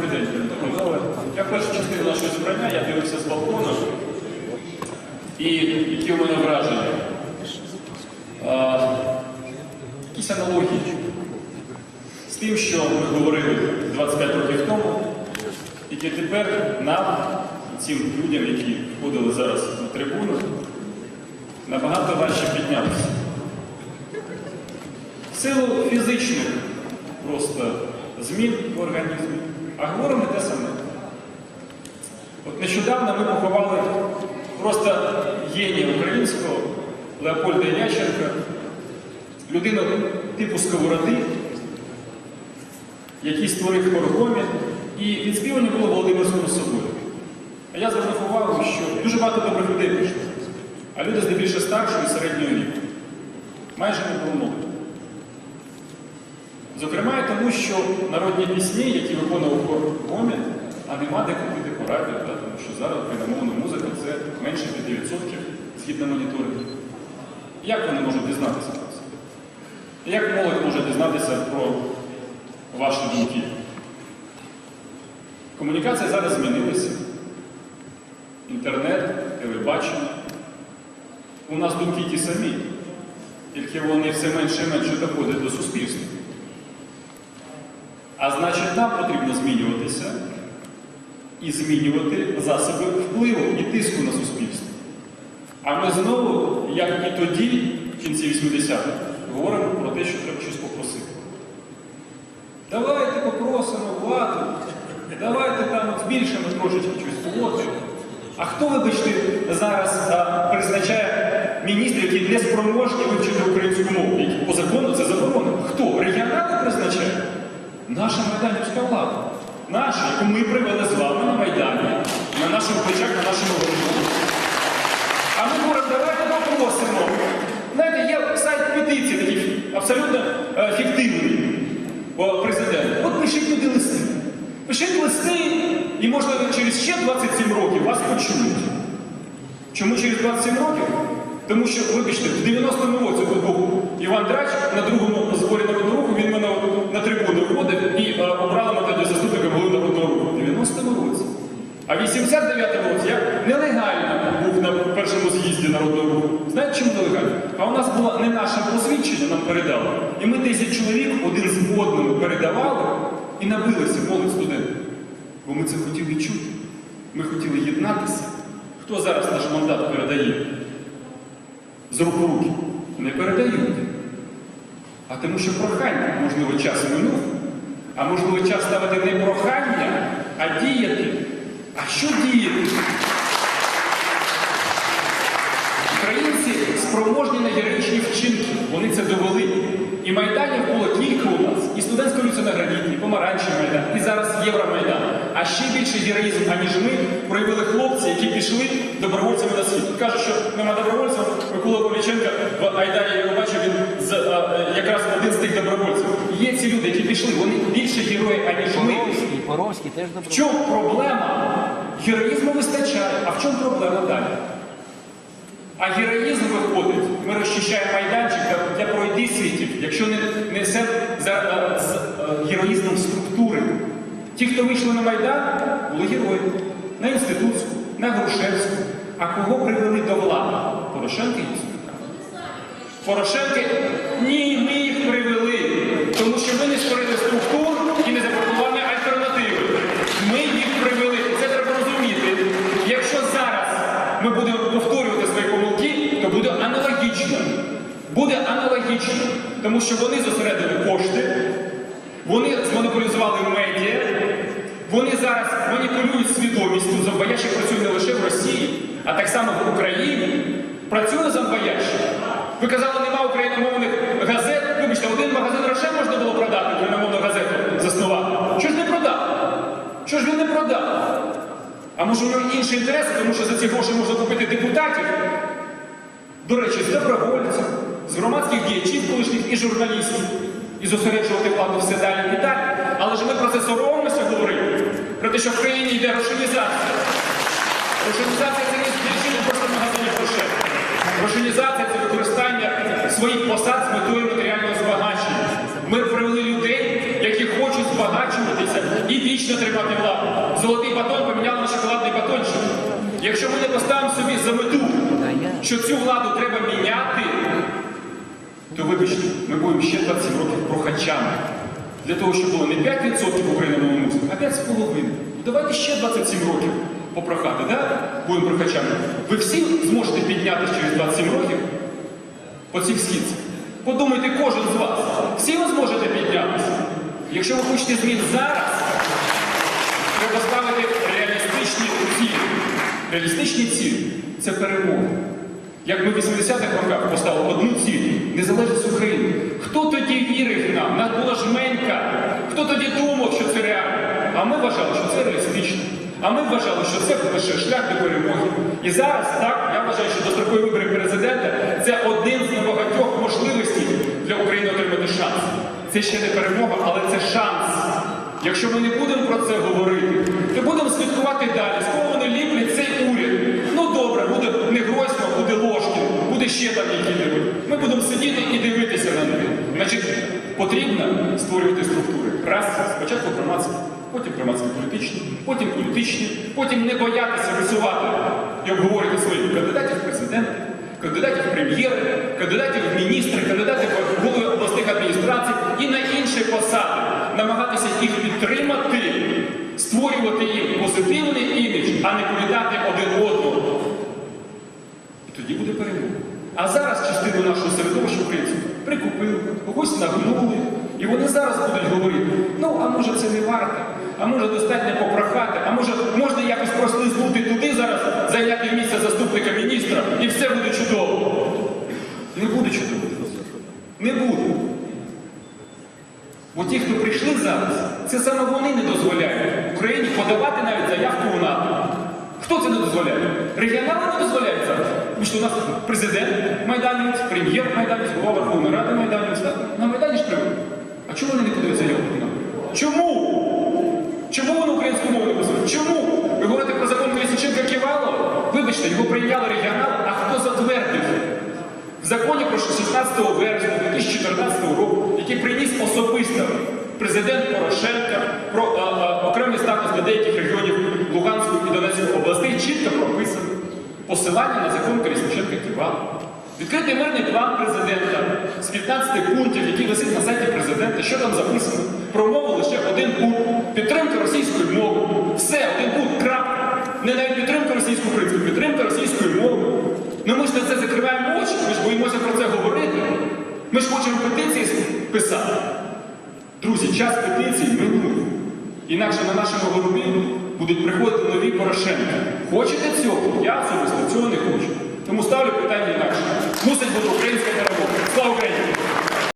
Добрий день. Я першу частину нашого зібрання, я дивився з балкона. І які у мене враження? А, якісь аналогії з тим, що ми говорили 25 років тому, тільки тепер нам, цим людям, які входили зараз на трибуну, набагато важче піднятися. В силу фізичних просто змін в організмі, а говоримо те саме. От нещодавно ми поховали просто генія українського Леопольда Ященка, людину типу сковороди, який створив хоргомі, і відспівані було Володимирською собою. А я звернув увагу, що дуже багато добрих людей прийшло, а люди здебільшого старшого і середнього віку. Майже не було. Зокрема, тому що народні пісні, які виконував хор Гомі, а нема де купити по радіо, да, тому що зараз україномовна музика це менше 5% згідно моніторингу. Як вони можуть дізнатися про це? Як молодь може дізнатися про ваші думки? Комунікація зараз змінилася. Інтернет, телебачення. У нас думки ті самі, тільки вони все менше і менше доходять до суспільства. А значить, нам потрібно змінюватися і змінювати засоби впливу і тиску на суспільство. А ми знову, як і тоді, в кінці 80-х, говоримо про те, що треба щось попросити. Давайте попросимо владу, давайте там збільшимо трошечки щось квоти. А хто, вибачте, зараз а, призначає міністрів, які не спроможні вивчити українську мову, які по закону це заборонено? Хто? Регіонали призначає? Наша майданівська влада. Наша, яку ми привели з вами на Майдані, на нашому плечах, на нашому голові. А ми говоримо, давайте попросимо. Знаєте, є сайт петиції такий абсолютно е, фіктивний по президенту. От пишіть туди листи. Пишіть листи, і можливо через ще 27 років вас почують. Чому через 27 років? Тому що, вибачте, в 90-му році тут був Іван Драч на другому зборі народного руху, він мене на трибуну виводив і е, обрали мене тоді заступником голови народного руху. В 90-му році. А в 89-му році я нелегально був на першому з'їзді народного руху. Знаєте, чому нелегально? А у нас було не наше посвідчення, нам передали. І ми 10 чоловік один з одному передавали і набилися, молодь студенти. Бо ми це хотіли чути. Ми хотіли єднатися. Хто зараз наш мандат передає? З рук в руки? Не передають. А тому що прохання, можливо, час минув, а можливо, час ставити не прохання, а діяти. А що діяти? Українці спроможні на героїчні вчинки, вони це довели. І майданів було кілька у нас, і студентська революція на граніті, і помаранчевий майдан, і зараз Євромайдан. А ще більше героїзм, аніж ми, проявили хлопці, які пішли добровольцями на світ. Кажуть, що нема добровольців, Микола Ковіченка в Айдарі я його бачив, він з, а, е, якраз один з тих добровольців. Є ці люди, які пішли, вони більше герої, аніж ми. Боровський, Боровський теж В чому проблема? Героїзму вистачає. А в чому проблема далі? А героїзм виходить, ми розчищаємо майданчик для, для пройди світів, якщо не несе за, е, з е, героїзмом структури. Ті, хто вийшли на Майдан, були герої. На Інститутську, на Грушевську. А кого привели до влади? Порошенка і Яценюка. Ні, ми їх привели, тому що ми не створили структур і не запропонували альтернативи. Ми їх привели. Це треба розуміти. Якщо зараз ми будемо повторювати свої помилки, то буде аналогічно. Буде аналогічно, тому що вони зосередили кошти, вони змонополізували медіа, вони зараз маніпулюють свідомістю. Зомбоящик працює не лише в Росії, а так само в Україні. Працює зомбоящик. Ви казали, нема україномовних газет. Вибачте, один магазин грошей можна було продати, україномовну газету заснувати. Що ж не продав? Що ж він не продав? А може у нього інші інтереси, тому що за ці гроші можна купити депутатів? До речі, з добровольців, з громадських діячів колишніх і журналістів. І зосереджувати владу все далі і далі. Але ж ми про це соромимося говорити. Про те, що в країні йде рошенізація. Рошенізація це не збільшення просто магазинів грошей. Рошенізація це використання своїх посад з метою матеріального збагачення. Ми привели людей, які хочуть збагачуватися і вічно тримати владу. Золотий Якщо ми не поставимо собі за мету, що цю владу треба міняти, то вибачте, ми будемо ще 27 років прохачами. Для того, щоб було не 5% українського музику, а 5,5%. Ну, Давайте ще 27 років попрохати, да? Будемо прохачами. Ви всі зможете піднятися через 27 років по цих східцях. Подумайте кожен з вас. Всі ви зможете піднятися. Якщо ви хочете змін зараз, треба ставити реалістичні цілі. Реалістичні цілі це перемога. Як ми в 80-х роках поставили одну ціль незалежність України. Хто тоді вірив нам? Нас була жменька. Хто тоді думав, що це реально? А ми вважали, що це реалістично. А ми вважали, що це лише шлях до перемоги. І зараз так, я вважаю, що дострокові вибори президента це один з небагатьох можливостей для України отримати шанс. Це ще не перемога, але це шанс. Якщо ми не будемо про це говорити, то будемо слідкувати далі. З кого вони ліплять цей Ще там які-небудь. Ми будемо сидіти і дивитися на них. Значить, потрібно створювати структури. Раз, спочатку громадські, потім громадські політичні, потім політичні, потім не боятися висувати і обговорити своїх кандидатів в президенти, кандидатів в прем'єри, кандидатів в міністри, кандидатів в голови обласних адміністрацій і на інші посади, намагатися їх підтримати, створювати їм позитивний імідж, а не повідати один одного. І тоді буде перемога. А зараз частину нашого середовища українців прикупили, когось нагнули, і вони зараз будуть говорити, ну а може це не варто, а може достатньо попрохати, а може можна якось прослизнути туди зараз, зайняти місце заступника міністра, і все буде чудово. Не буде чудово. Не буде. Бо ті, хто прийшли зараз, це саме вони не дозволяють Україні подавати навіть заявку у НАТО. Хто це не дозволяє? Регіонали не дозволяють зараз. Що у нас президент майданець, прем'єр майданець, голова Верховної Ради майданець. На Майдані ж привели. А чому вони не подають заявку у НАТО? Чому? Чому вони українську мову не писали? Чому? Ви говорите про закон Колісниченка Ківалова? Вибачте, його прийняли регіонали, а хто затвердив? В законі про 16 вересня 2014 року, який приніс особисто президент Порошенка про а, а, окремий статус для деяких регіонів Луганської і Донецької областей, чітко прописано посилання на закон Колісниченка Ківалова. Відкритий мирний план президента з 15 пунктів, який висить на сайті президента, що там записано? Про мову лише один пункт. Підтримка російської мови. Все, один пункт, крапка. Не навіть підтримка російсько-української, підтримка російської мови. Ну ми ж на це закриваємо очі, ми ж боїмося про це говорити. Ми ж хочемо петиції писати. Друзі, час петицій минув. Інакше на нашому голові будуть приходити нові Порошенки. Хочете цього? Я особисто цього не хочу. Тому ставлю питання інакше. Мусить бути українська перемога. Слава Україні!